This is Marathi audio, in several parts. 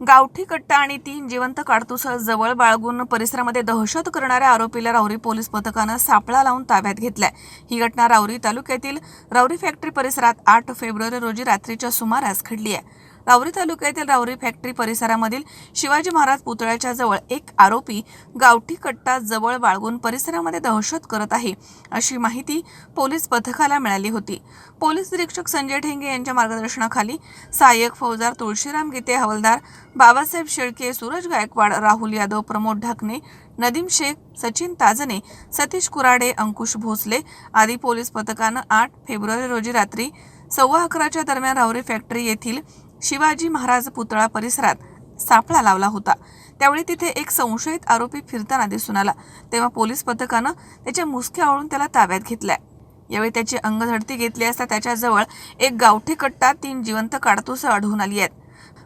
गावठी कट्टा आणि तीन जिवंत काडतुसं जवळ बाळगून परिसरामध्ये दहशत करणाऱ्या आरोपीला राऊरी पोलीस पथकानं सापळा लावून ताब्यात घेतलाय. ही घटना राऊरी तालुक्यातील राऊरी फॅक्टरी परिसरात आठ फेब्रुवारी रोजी रात्रीच्या सुमारास घडली आहे. राऊरी तालुक्यातील राऊरी फॅक्टरी परिसरामधील शिवाजी महाराज पुतळ्याच्या जवळ एक आरोपी गावठी कट्टा जवळ बाळगून परिसरामध्ये दहशत करत आहे अशी माहिती पोलीस पथकाला मिळाली होती. पोलीस निरीक्षक संजय ठेंगे यांच्या मार्गदर्शनाखाली सहाय्यक फौजदार तुळशीराम गीते हवालदार बाबासाहेब शेळके सूरज गायकवाड राहुल यादव प्रमोद ढाकणे नदीम शेख सचिन ताजने सतीश कुराडे अंकुश भोसले आदी पोलीस पथकानं आठ फेब्रुवारी रोजी रात्री सव्वा अकराच्या दरम्यान रावरी फॅक्टरी येथील शिवाजी महाराज पुतळा परिसरात सापळा लावला होता. त्यावेळी तिथे एक संशयित आरोपी फिरताना दिसून आला. तेव्हा पोलीस पथकानं त्याच्या मुसक्या आवळून त्याला ताब्यात घेतलाय. यावेळी त्याची अंगझडती घेतली असता त्याच्याजवळ एक गावठी कट्टा तीन जिवंत काडतुसं आढळून आली आहेत.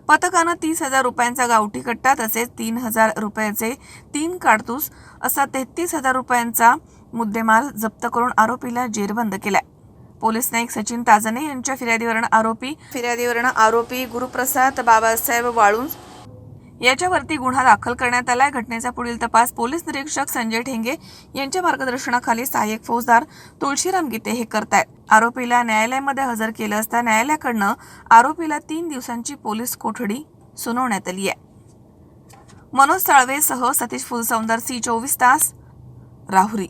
पथकानं तीस हजार रुपयांचा गावठी कट्टा तसेच तीन हजार रुपयाचे तीन काडतूस असा तेहतीस हजार रुपयांचा मुद्देमाल जप्त करून आरोपीला जेरबंद केलाय. पोलीस नाईक सचिन ताजने यांच्या फिर्यादीवरून आरोपी फिर्यादीवरून आरोपी गुरुप्रसाद बाबासाहेब वाळूंज याच्यावरती गुन्हा दाखल करण्यात आलाय. घटनेचा पुढील तपास पोलीस निरीक्षक संजय ठेंगे यांच्या मार्गदर्शनाखाली सहाय्यक फौजदार तुळशीराम गीते हे करतायत. आरोपीला न्यायालयामध्ये हजर केलं असता न्यायालयाकडनं आरोपीला तीन दिवसांची पोलीस कोठडी सुनावण्यात आली आहे. मनोज साळवेसह सतीश फुलसौंदर सी चोवीस तास राहुरी.